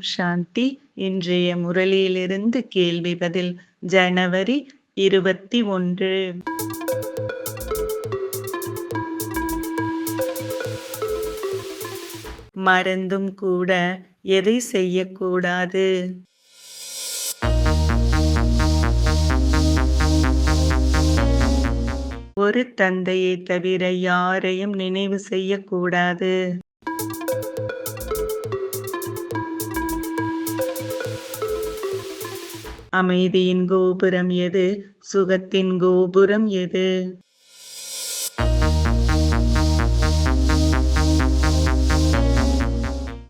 சாந்தி. இன்றைய முரளியிலிருந்து கேள்வி பதில் ஜனவரி இருபத்தி ஒன்று. மறந்தும் கூட எதை செய்யக்கூடாது? ஒரு தந்தையை தவிர யாரையும் நினைவு செய்யக்கூடாது. அமைதியின் கோபுரம் எது? சுகத்தின் கோபுரம் எது?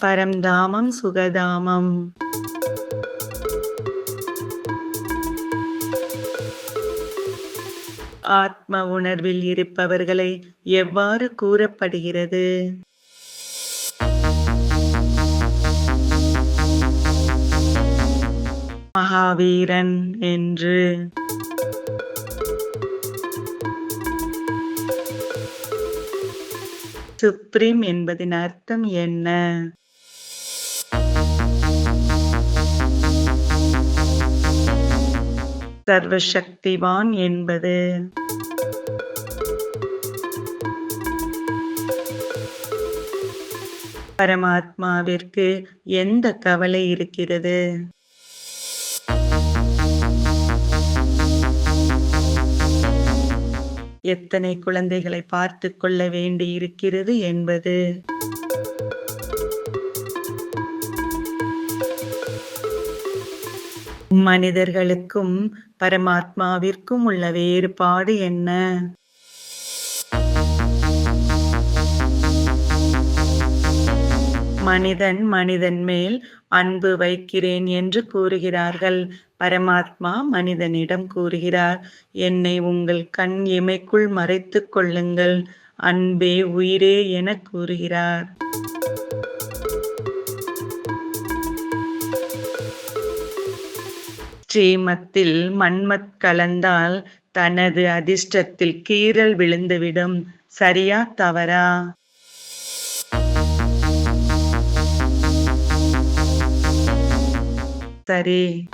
பரம்தாமம் சுகதாமம். ஆத்ம உணர்வில் இருப்பவர்களை எவ்வாறு கூறப்படுகிறது? மகாவீரன் என்று. சுப்ரீம் என்பதின் அர்த்தம் என்ன? சர்வசக்திவான் என்பது. பரமாத்மாவிற்கு எந்த கவலை இருக்கிறது? எத்தனை குழந்தைகளை பார்த்து கொள்ள வேண்டி இருக்கிறது என்பது. மனிதர்களுக்கும் பரமாத்மாவிற்கும் உள்ள வேறுபாடு என்ன? மனிதன் மனிதன் மேல் அன்பு வைக்கிறேன் என்று கூறுகிறார்கள். பரமாத்மா மனிதனிடம் கூறுகிறார் என்னை உங்கள் கண் இமைக்குள் மறைத்து கொள்ளுங்கள் அன்பே உயிரே என கூறுகிறார். ஸ்ரீமத்தில் மன்மத் கலந்தால் தனது அதிர்ஷ்டத்தில் கீறல் விழுந்துவிடும். சரியா தவறா? சரி.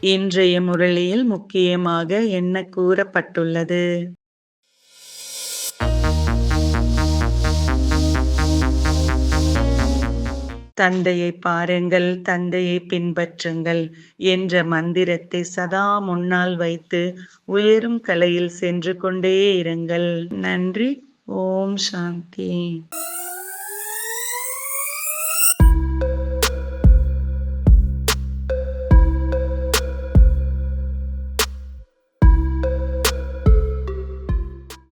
இன்றைய முரளியில் முக்கியமாக என்ன கூறப்பட்டுள்ளது? தந்தையை பாருங்கள் தந்தையை பின்பற்றுங்கள் என்ற மந்திரத்தை சதா முன்னால் வைத்து உயரும் கலையில் சென்று கொண்டே இருங்கள். நன்றி. ஓம் சாந்தி.